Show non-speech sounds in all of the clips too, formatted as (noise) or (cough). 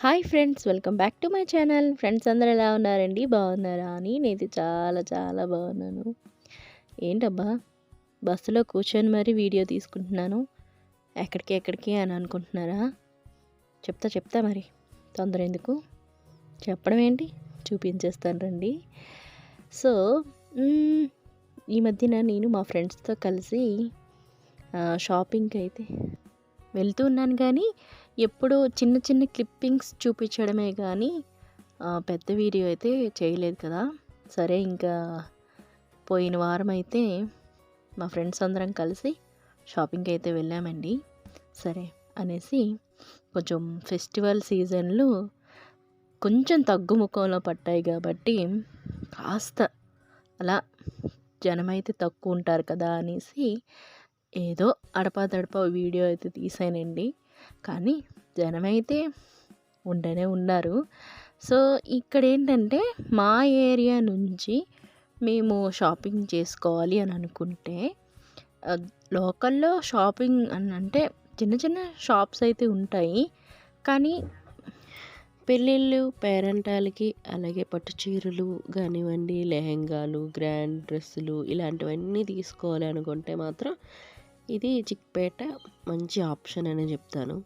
Hi friends welcome back to my channel. Friends అందరు ఎలా ఉన్నారండి? బాగున్నారా అని నేనైతే చాలా చాలా బాగున్నాను. ఏంటబ్బా? బస్సులో కూర్చొని మరీ వీడియో తీసుకుంటున్నాను. ఎక్కడికి ఎక్కడికి అని అనుకుంటున్నారా? చెప్తా చెప్తా మరి. తొందర ఎందుకు? చెప్పడం ఏంటి? చూపించేస్తాను రండి. సో ఈ మధ్యన నేను మా ఫ్రెండ్స్తో కలిసి షాపింగ్కి అయితే వెళ్తూ ఉన్నాను కానీ ఎప్పుడూ చిన్న చిన్న క్లిప్పింగ్స్ చూపించడమే కానీ పెద్ద వీడియో అయితే చేయలేదు కదా. సరే ఇంకా పోయిన వారం అయితే మా ఫ్రెండ్స్ అందరం కలిసి షాపింగ్కి అయితే వెళ్ళామండి. సరే అనేసి కొంచెం ఫెస్టివల్ సీజన్లు కొంచెం తగ్గుముఖంలో పట్టాయి కాబట్టి కాస్త అలా జనమైతే తక్కువ ఉంటారు కదా అనేసి ఏదో అడపాదడప వీడియో అయితే తీసానండి. కానీ జనమైతే ఉండనే ఉన్నారు. సో ఇక్కడ ఏంటంటే మా ఏరియా నుంచి మేము షాపింగ్ చేసుకోవాలి అని అనుకుంటే లోకల్లో షాపింగ్ అని అంటే చిన్న చిన్న షాప్స్ అయితే ఉంటాయి. కానీ పెళ్ళిళ్ళు పేరెంటాలకి అలాగే పట్టు చీరలు కానివ్వండి లెహెంగాలు గ్రాండ్ డ్రెస్సులు ఇలాంటివన్నీ తీసుకోవాలి అనుకుంటే మాత్రం ఇది చిక్పేట మంచి ఆప్షన్ అని చెప్తాను.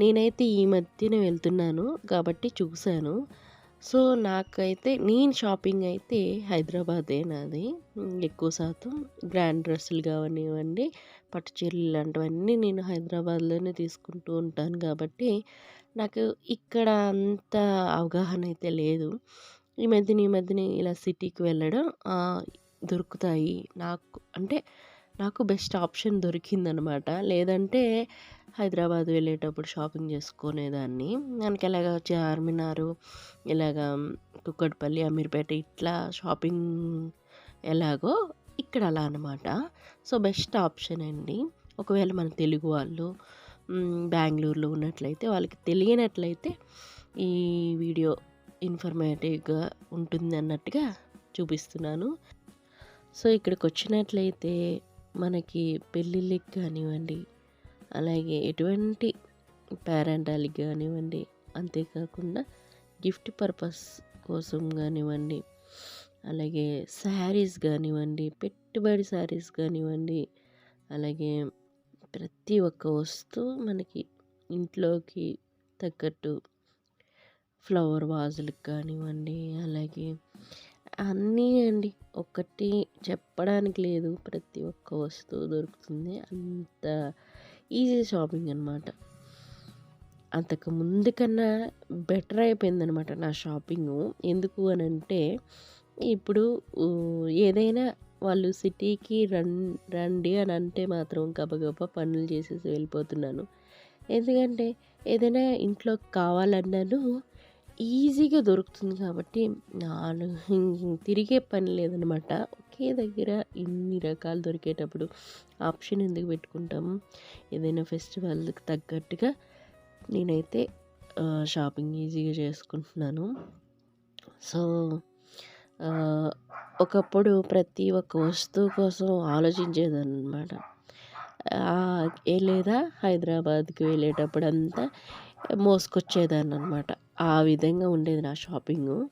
నేనైతే ఈ మధ్యన వెళ్తున్నాను కాబట్టి చూశాను. సో నాకైతే నేను షాపింగ్ అయితే హైదరాబాదే నాది. ఎక్కువ శాతం గ్రాండ్ డ్రెస్సులు కావనివ్వండి పట్టు చీరలు ఇలాంటివన్నీ నేను హైదరాబాద్లోనే తీసుకుంటూ ఉంటాను కాబట్టి నాకు ఇక్కడ అంత అవగాహన అయితే లేదు. ఈ మధ్యన ఈ మధ్యన ఇలా సిటీకి వెళ్ళడం దొరుకుతాయి. నాకు అంటే నాకు బెస్ట్ ఆప్షన్ దొరికిందనమాట. లేదంటే హైదరాబాద్ వెళ్ళేటప్పుడు షాపింగ్ చేసుకునేదాన్ని. మనకి ఎలాగ చార్మినారు ఇలాగ కుక్కడపల్లి అమీర్పేట ఇట్లా షాపింగ్ ఎలాగో ఇక్కడ అలా అనమాట. సో బెస్ట్ ఆప్షన్ అండి. ఒకవేళ మన తెలుగు వాళ్ళు బెంగళూరులో ఉన్నట్లయితే వాళ్ళకి తెలియనట్లయితే ఈ వీడియో ఇన్ఫర్మేటివ్గా ఉంటుంది అన్నట్టుగా చూపిస్తున్నాను. సో ఇక్కడికి వచ్చినట్లయితే మనకి పెళ్ళిళ్ళకి కానివ్వండి అలాగే ఎటువంటి పేరెంటాలకి కానివ్వండి అంతేకాకుండా గిఫ్ట్ పర్పస్ కోసం కానివ్వండి అలాగే శారీస్ కానివ్వండి పెట్టుబడి శారీస్ కానివ్వండి అలాగే ప్రతి ఒక్క వస్తువు మనకి ఇంట్లోకి తగ్గట్టు ఫ్లవర్ వాజులకు కానివ్వండి అలాగే అన్నీ అండి. ఒకటి చెప్పడానికి లేదు. ప్రతి ఒక్క వస్తువు దొరుకుతుంది. అంత ఈజీ షాపింగ్ అనమాట అంతకు ముందు కన్నా బెటర్ అయిపోయిందనమాట నా షాపింగ్. ఎందుకు అని అంటే ఇప్పుడు ఏదైనా వాళ్ళు సిటీకి రన్ రండి అని అంటే మాత్రం గబగబా పనులు చేసేసి వెళ్ళిపోతున్నాను. ఎందుకంటే ఏదైనా ఇంట్లో కావాలన్నాను ఈజీగా దొరుకుతుంది కాబట్టి నాను తిరిగే పని లేదనమాట. ఒకే దగ్గర ఇన్ని రకాలు దొరికేటప్పుడు ఆప్షన్ ఎందుకు పెట్టుకుంటాము? ఏదైనా ఫెస్టివల్కి తగ్గట్టుగా నేనైతే షాపింగ్ ఈజీగా చేసుకుంటున్నాను. సో ఒకప్పుడు ప్రతి ఒక్క వస్తువు కోసం ఆలోచించేదాన్ని అనమాట లేదా హైదరాబాద్కి వెళ్ళేటప్పుడు అంతా మోసుకొచ్చేదాన్ని అనమాట ఆ విధంగా ఉండేది నా షాపింగ్.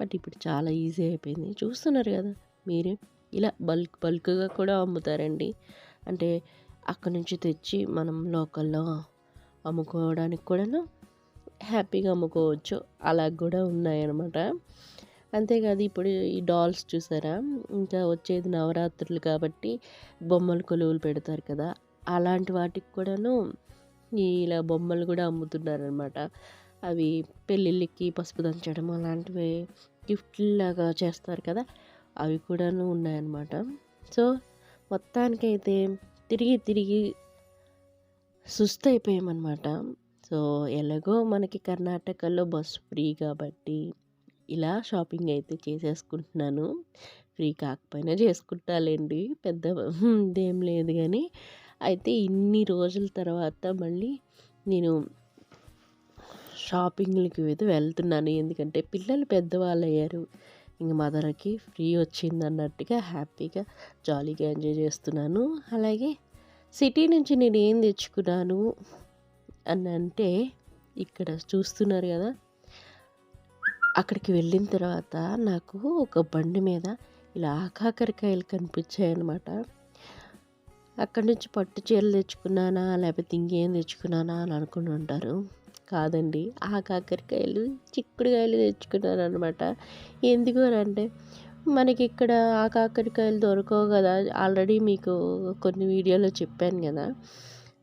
బట్ ఇప్పుడు చాలా ఈజీ అయిపోయింది. చూస్తున్నారు కదా మీరే ఇలా బల్క్ బల్క్గా కూడా అమ్ముతారండి. అంటే అక్కడి నుంచి తెచ్చి మనం లోకల్లో అమ్ముకోవడానికి కూడాను హ్యాపీగా అమ్ముకోవచ్చు. అలా కూడా ఉన్నాయన్నమాట. అంతేకాదు ఇప్పుడు ఈ డాల్స్ చూసారా? ఇంకా వచ్చేది నవరాత్రులు కాబట్టి బొమ్మలు కొలువులు పెడతారు కదా అలాంటి వాటికి కూడాను ఇలా బొమ్మలు కూడా అమ్ముతున్నారనమాట. అవి పెళ్ళిళ్ళకి పసుపు దంచడం అలాంటివి గిఫ్ట్లాగా చేస్తారు కదా అవి కూడాను ఉన్నాయన్నమాట. సో మొత్తానికైతే తిరిగి తిరిగి సుస్థ అయిపోయామన్నమాట సో ఎలాగో మనకి కర్ణాటకలో బస్సు ఫ్రీ కాబట్టి ఇలా షాపింగ్ అయితే చేసేసుకుంటున్నాను. ఫ్రీ కాకపోయినా చేసుకుంటాలేండి పెద్ద ఇదేం (laughs) లేదు కానీ అయితే ఇన్ని రోజుల తర్వాత మళ్ళీ నేను షాపింగ్లకి అయితే వెళ్తున్నాను. ఎందుకంటే పిల్లలు పెద్దవాళ్ళు అయ్యారు ఇంక మదర్కి ఫ్రీ వచ్చింది అన్నట్టుగా హ్యాపీగా జాలీగా ఎంజాయ్ చేస్తున్నాను. అలాగే సిటీ నుంచి నేను ఏం తెచ్చుకున్నాను అని అంటే ఇక్కడ చూస్తున్నారు కదా అక్కడికి వెళ్ళిన తర్వాత నాకు ఒక బండి మీద ఇలా ఆకాకరకాయలు కనిపించాయన్నమాట. అక్కడి నుంచి పట్టు చీరలు తెచ్చుకున్నానా? లేకపోతే ఇంకేం తెచ్చుకున్నానా అని అనుకుని ఉంటారు. కాదండి. ఆ కాకరకాయలు చిక్కుడుకాయలు తెచ్చుకున్నాను అనమాట ఎందుకు అని అంటే మనకి ఇక్కడ ఆ కాకరకాయలు దొరకవు కదా. ఆల్రెడీ మీకు కొన్ని వీడియోలో చెప్పాను కదా.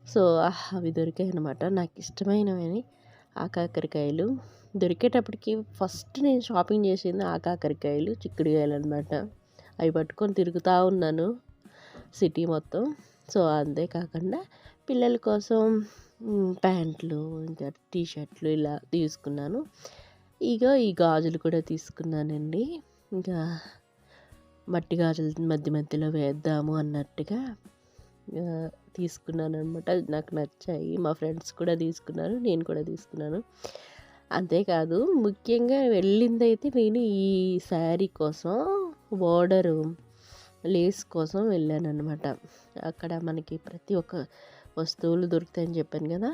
సో అవి దొరికాయి అనమాట నాకు ఇష్టమైనవి ఆ కాకరకాయలు. దొరికేటప్పటికి ఫస్ట్ నేను షాపింగ్ చేసింది ఆ కాకరకాయలు చిక్కుడుకాయలు అనమాట అవి పట్టుకొని తిరుగుతూ ఉన్నాను. సిటీ మొత్తం. సో అంతేకాకుండా పిల్లల కోసం ప్యాంట్లు ఇంకా టీ షర్ట్లు ఇలా తీసుకున్నాను. ఇక ఈ గాజులు కూడా తీసుకున్నానండి. ఇంకా మట్టి గాజులు మధ్య మధ్యలో వేద్దాము అన్నట్టుగా తీసుకున్నాను అనమాట నాకు నచ్చాయి. మా ఫ్రెండ్స్ కూడా తీసుకున్నారు నేను కూడా తీసుకున్నాను. అంతేకాదు ముఖ్యంగా వెళ్ళిందైతే నేను ఈ శారీ కోసం బోర్డరు లేస్ కోసం వెళ్ళానమాట అక్కడ మనకి ప్రతి ఒక్క వస్తువులు దొరుకుతాయని చెప్పాను కదా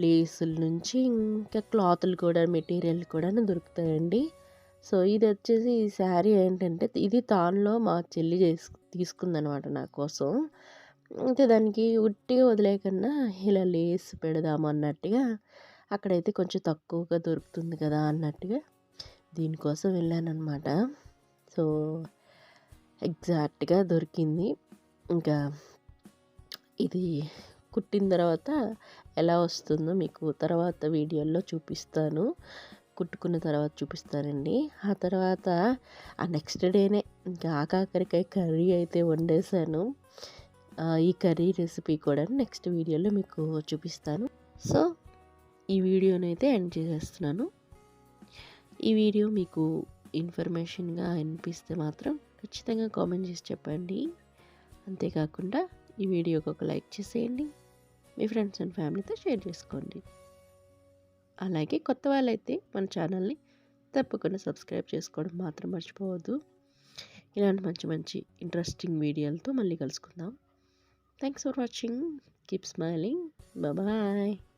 లేసుల నుంచి ఇంకా క్లాతులు కూడా మెటీరియల్ కూడా దొరుకుతాయండి. సో ఇది వచ్చేసి ఈ శారీ ఏంటంటే ఇది తాన్లో మా చెల్లి చేసు తీసుకుందనమాట నా కోసం. అయితే దానికి ఉట్టిగా వదిలేకన్నా ఇలా లేస్ పెడదాము అన్నట్టుగా అక్కడైతే కొంచెం తక్కువగా దొరుకుతుంది కదా అన్నట్టుగా దీనికోసం వెళ్ళానమాట సో ఎగ్జాక్ట్గా దొరికింది. ఇంకా ఇది కుట్టిన తర్వాత ఎలా వస్తుందో మీకు తర్వాత వీడియోలో చూపిస్తాను. కుట్టుకున్న తర్వాత చూపిస్తానండి. ఆ తర్వాత ఆ నెక్స్ట్ డేనే ఇంకా ఆకాకరికాయ కర్రీ అయితే వండేసాను ఈ కర్రీ రెసిపీ కూడా నెక్స్ట్ వీడియోలో మీకు చూపిస్తాను. సో ఈ వీడియోని అయితే ఎండ్ చేసేస్తున్నాను. ఈ వీడియో మీకు ఇన్ఫర్మేషన్గా అనిపిస్తే మాత్రం ఖచ్చితంగా కామెంట్ చేసి చెప్పండి. అంతేకాకుండా ఈ వీడియోకి ఒక లైక్ చేసేయండి. మీ ఫ్రెండ్స్ అండ్ ఫ్యామిలీతో షేర్ చేసుకోండి. అలాగే కొత్త వాళ్ళైతే మన ఛానల్ని తప్పకుండా సబ్స్క్రైబ్ చేసుకోవడం మాత్రం మర్చిపోవద్దు. ఇలాంటి మంచి మంచి ఇంట్రెస్టింగ్ వీడియోలతో మళ్ళీ కలుసుకుందాం. Thanks for watching keep smiling bye